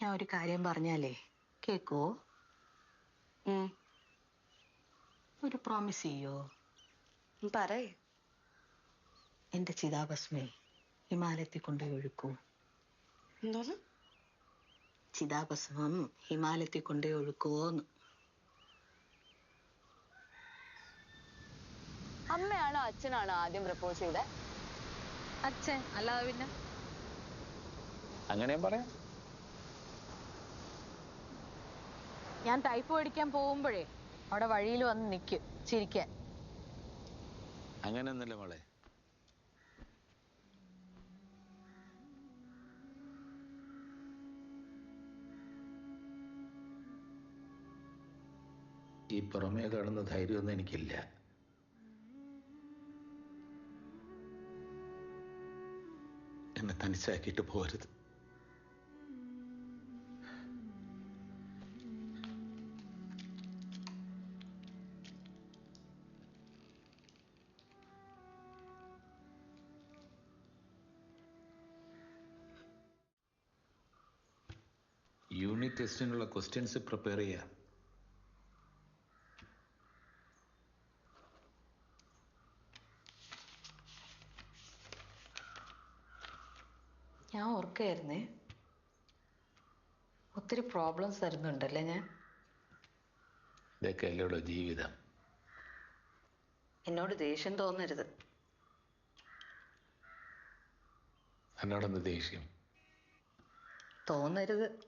ഞാൻ ഒരു കാര്യം പറഞ്ഞാലേ കേക്കോ? ഒരു പ്രോമിസ് ചെയ്യോ? പറയേ. എന്റെ ചിതാഭസ്മി ഹിമാലയത്തിൽ കൊണ്ടുപോയി ഒഴുക്കൂ. എന്തോന്ന്? ചിതാഭസ്മം ഹിമാലയത്തിൽ കൊണ്ടുപോയി ഒഴുക്കുവോന്ന്. അമ്മയാണോ അച്ഛനാണോ ആദ്യം പ്രപ്പോസ് ചെയ്തത് അച്ഛൻ അല്ലാതെ പിന്നെ? അങ്ങനെയും പറയാം. ഞാൻ ടൈപ്പ് പഠിക്കാൻ പോകുമ്പോഴേ അവിടെ വഴിയിൽ വന്ന് നിൽക്കും ചിരിക്കാൻ. അങ്ങനെയൊന്നുമില്ല മോളെ. ഈ പുറമേ കാണുന്ന ധൈര്യമൊന്നും എനിക്കില്ല. എന്നെ തനിച്ചാക്കിയിട്ട് പോരുത്. യൂണിറ്റ് ടെസ്റ്റിനുള്ള ക്വസ്റ്റ്യൻസ് പ്രിപ്പയർ ചെയ്യാം. ഞാൻ ഓർക്കായിരുന്നേ. ഒത്തിരി പ്രോബ്ലംസ് തരുന്നുണ്ടല്ലേ ഞാൻ? ഇതൊക്കെ അല്ലേടോ ജീവിതം. എന്നോട് ദേഷ്യം തോന്നരുത്. എന്നോടൊന്ന് ദേഷ്യം? തോന്നരുത്.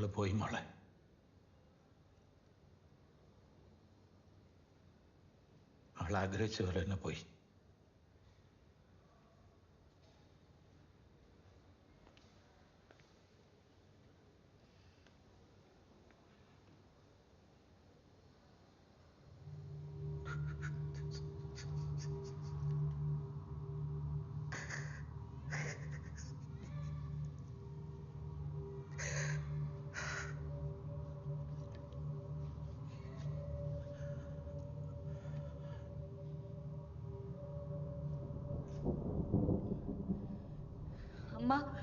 അവൾ പോയി മോളെ. അവൾ ആഗ്രഹിച്ച പോലെ തന്നെ പോയി. ま。